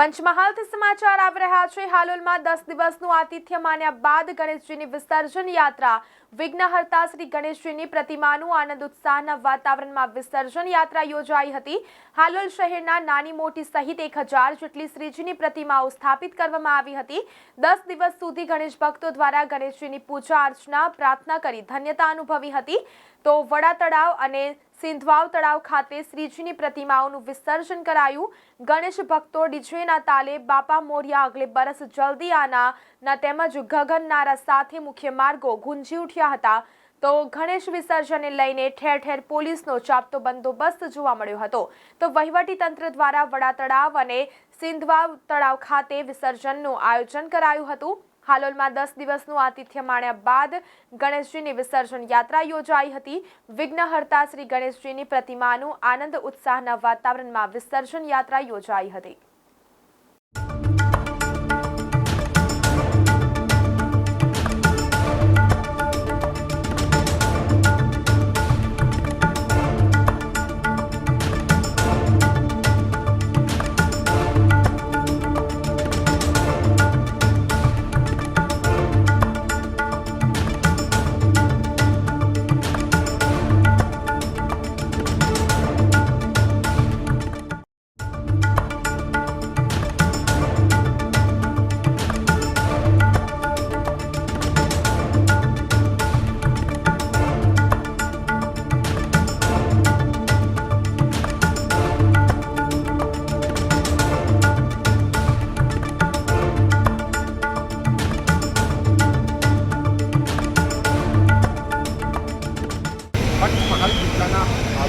પંચમહાલથી સમાચાર આવી રહ્યા છે. હાલોલમાં દસ દિવસનું આતિથ્ય માન્યા બાદ ગણેશજીની વિસર્જન યાત્રા. વિઘ્નહર્તા શ્રી ગણેશજીની પ્રતિમાનું આનંદ ઉત્સાહના વાતાવરણમાં વિસર્જન યાત્રા યોજાઈ હતી. હાલોલ શહેરના નાની મોટી સહિત એક હજાર જેટલી શ્રીજીની પ્રતિમાઓ સ્થાપિત કરવામાં આવી હતી. દસ દિવસ સુધી ગણેશ ભક્તો દ્વારા ગણેશજીની પૂજા અર્ચના, પ્રાર્થના કરી ધન્યતા અનુભવી હતી. તો વડા તળાવ અને સિંધવાવ તળાવ ખાતે શ્રીજીની પ્રતિમાઓનું વિસર્જન કરાયું. ગણેશ ભક્તો ડીજેના તાલે બાપા મોરિયા અગલે બરસ જલ્દી આના તેમજ ગગનનારા સાથે મુખ્ય માર્ગો ગુંજી ઉઠ્યા હતા. તો ગણેશ વિસર્જનને લઈને ઠેર ઠેર પોલીસનો ચાપતો બંદોબસ્ત જોવા મળ્યો હતો. તો વહીવટી તંત્ર દ્વારા વડા તળાવ અને સિંધવાવ તળાવ ખાતે વિસર્જનનું આયોજન કરાયું હતું. હાલોલમાં દસ દિવસનું આતિથ્ય માણ્યા બાદ ગણેશજીની વિસર્જન યાત્રા યોજાઈ હતી. વિઘ્નહર્તા શ્રી ગણેશજીની પ્રતિમાનું આનંદ ઉત્સાહના વાતાવરણમાં વિસર્જન યાત્રા યોજાઈ હતી.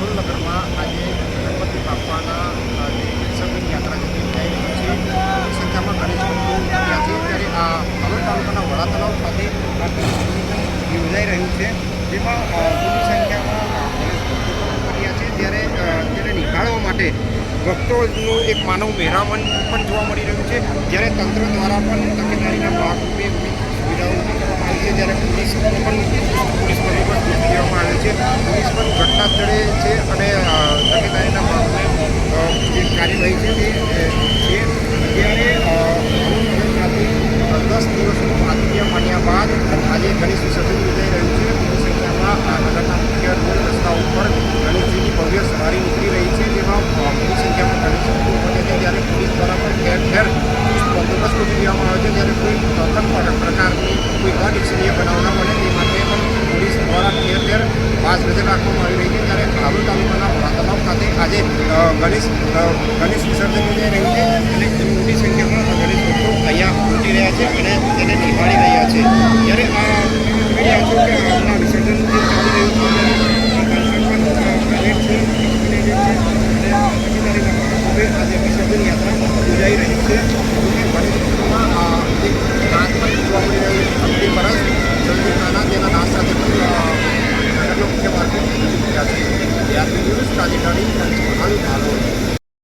જિલ્લાના હાલોલ નગરમાં આજે ગણપતિ બાપાના જે વિસર્જન યાત્રા જે થઈ રહી છે. મોટી સંખ્યામાં ગણેશ આ હાલોલ તાલુકાના વડા તળાવ ખાતે યોજાઈ રહ્યું છે, જેમાં મોટી સંખ્યામાં પણ છે. ત્યારે તેને નિહાળવા માટે ભક્તોનું એક માનવ મહેરામણ પણ જોવા મળી રહ્યું છે. જ્યારે તંત્ર દ્વારા પણ તકેદારીના ભાગરૂપે સુવિધાઓ કરવામાં આવી છે. જ્યારે પોલીસ પણ પોલીસ બંદોબસ્ત ગોઠવી દેવામાં આવે છે પોલીસ પણ ઘટના સ્થળે છે અને અ, તકેદારીના ભાગરૂપે અ, જે કાર્યવાહી છે તે અ, છે ત્યારે અ, ભાવનગર ખાતે અ, દસ દિવસનું આતિથ્ય માન્યા બાદ આજે ગણેશ વિસર્જન યોજાઈ રહ્યું છે મોટી સંખ્યામાં આ નગરના મુખ્ય રોડ રસ્તા ઉપર ગણેશજીની ભવ્ય સવારી નીકળી રહી છે જેમાં અ, મોટી સંખ્યામાં ગણેશ ભક્તો ઉપસ્થિત છે ત્યારે પોલીસ દ્વારા પણ ઠેર ઠેર ચુસ્ત બંદોબસ્ત ગોઠવી દેવામાં આવે છે ત્યારે કોઈ પણ પ્રકારની કોઈ અનિચ્છનીય બનાવ ન બને તે માટે પણ પોલીસ દ્વારા ઠેર ઠેર ખાસ નજર રાખવામાં આવી રહી છે. ત્યારે હાલોલ તાલુકાના તમામ ખાતે આજે ગણેશ ગણેશ વિસર્જન યોજાઈ રહ્યું છે અને મોટી સંખ્યામાં ગણેશ ભક્તો અહીંયા પહોંચી રહ્યા છે અને તેને નિભાળી રહ્યા છે. ત્યારે આ જોઈ છો કે